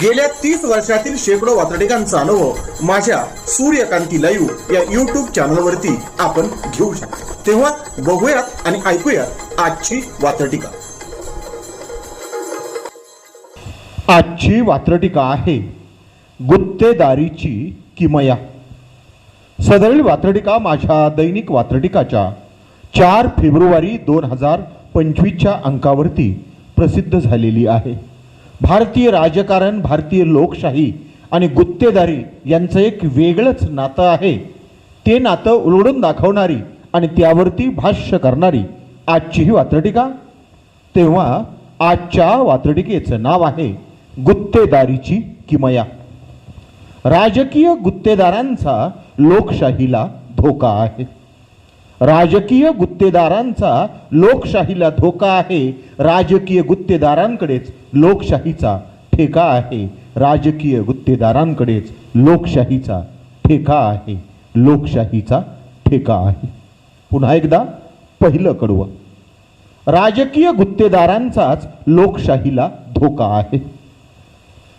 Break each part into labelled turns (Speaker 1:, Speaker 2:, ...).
Speaker 1: गेल्या तीस वर्षातील शेकडो वातडिकांचा अनुभव माझ्या सूर्यकांती लाईव्ह या युट्यूब चॅनलवरती आपण घेऊ शकतो. तेव्हा बघूयात आणि ऐकूयात आजची वातडिका
Speaker 2: आजची वात्रटिका आहे गुत्तेदारीची किमया. सदरील वात्रटिका माझ्या दैनिक वात्रटिकाच्या चार फेब्रुवारी दोन हजार पंचवीसच्या अंकावरती प्रसिद्ध झालेली आहे. भारतीय राजकारण भारतीय लोकशाही आणि गुत्तेदारी यांचं एक वेगळंच नातं आहे. ते नातं उलगडून दाखवणारी आणि त्यावरती भाष्य करणारी आजची ही वात्रटिका? तेव्हा आजच्या वात्रटिकेचं नाव आहे गुत्तेदारीची किमया. राजकीय गुत्तेदारांचा लोकशाहीला धोका आहे. राजकीय गुत्तेदारांचा लोकशाहीला धोका आहे. राजकीय गुत्तेदारांकडेच लोकशाहीचा ठेका आहे. राजकीय गुत्तेदारांकडेच लोकशाहीचा ठेका आहे. लोकशाहीचा ठेका आहे. पुन्हा एकदा पहिलं कडवं. राजकीय गुत्तेदारांचाच लोकशाहीला धोका आहे.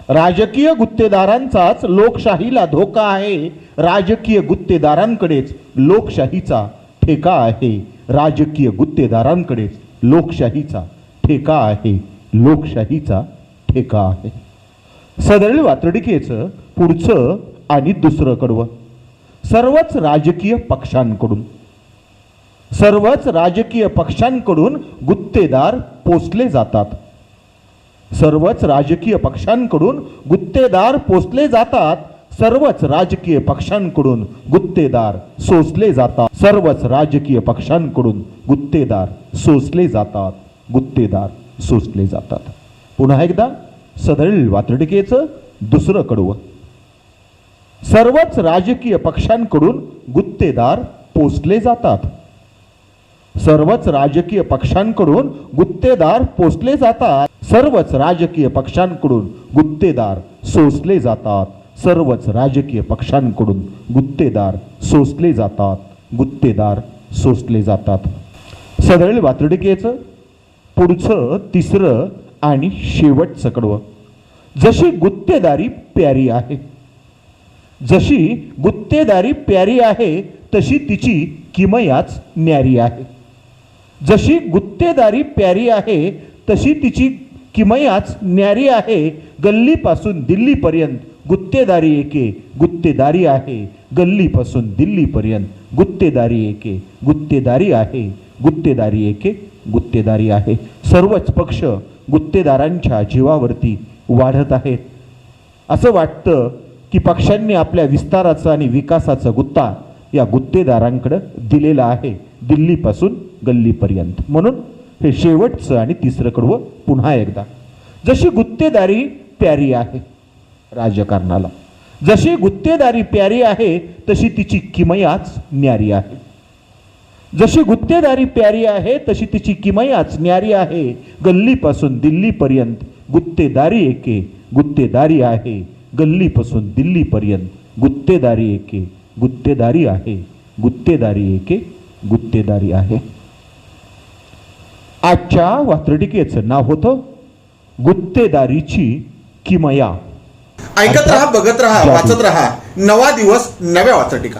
Speaker 2: राजकीय गुत्तेदारांचाच लोकशाहीला धोका आहे. राजकीय गुत्तेदारांकडेच लोकशाहीचा ठेका आहे. राजकीय गुत्तेदारांकडेच लोकशाहीचा ठेका आहे. लोकशाहीचा ठेका आहे. सदरील वातडिकेचं पुढचं आणि दुसरं कडवं. सर्वच राजकीय पक्षांकडून. सर्वच राजकीय पक्षांकडून गुत्तेदार पोचले जातात. सर्वच राजकीय पक्षांकडून गुत्तेदार पोचले जातात. सर्वच राजकीय पक्षांकडून गुत्तेदार सोसले जातात. सर्वच राजकीय पक्षांकडून गुत्तेदार सोसले जातात. गुत्तेदार सोसले जातात. पुन्हा एकदा सदरील वातडिकेचं दुसरं कडवं. सर्वच राजकीय पक्षांकडून गुत्तेदार पोचले जातात. सर्वच राजकीय पक्षांकडून गुत्तेदार पोचले जातात. सर्वच राजकीय पक्षांकडून गुत्तेदार सोसले जातात. सर्वच राजकीय पक्षांकडून गुत्तेदार सोसले जातात. गुत्तेदार सोसले जातात. सदळेल वातडिकेचं पुढचं तिसरं आणि शेवटचं कडवं. जशी गुत्तेदारी प्यारी आहे जशी गुत्तेदारी प्यारी आहे तशी तिची किमयाच न्यारी आहे. जशी गुत्तेदारी प्यारी आहे तशी तिची किमयाच न्यारी आहे गल्लीपासून दिल्लीपर्यंत गुत्तेदारी एके गुत्तेदारी आहे. गल्लीपासून दिल्लीपर्यंत गुत्तेदारी एके गुत्तेदारी आहे. गुत्तेदारी एके गुत्तेदारी आहे. सर्वच पक्ष गुत्तेदारांच्या जीवावरती वाढत आहेत. असं वाटतं की पक्षांनी आपल्या विस्ताराचा आणि विकासाचा गुत्ता या गुत्तेदारांकडं दिलेला आहे. दिल्लीपासून गल्लीपर्यंत. म्हणून हे शेवटचं आणि तिसरं कडवं पुन्हा एकदा. जशी गुत्तेदारी प्यारी आहे राजकारणाला. जशी गुत्तेदारी प्यारी आहे तशी तिची किमयाच न्यारी आहे. जशी गुत्तेदारी प्यारी आहे तशी तिची किमयाच न्यारी आहे. गल्लीपासून दिल्लीपर्यंत गुत्तेदारी एके गुत्तेदारी आहे. गल्लीपासून दिल्लीपर्यंत गुत्तेदारी एके गुत्तेदारी आहे. गुत्तेदारी एके गुत्तेदारी आहे. आजच्या वात्रटिकेचं नाव होतं गुत्तेदारीची किमया.
Speaker 1: ऐकत राहा बघत राहा वाचत राहा. नवा दिवस नव्या वाचटिका.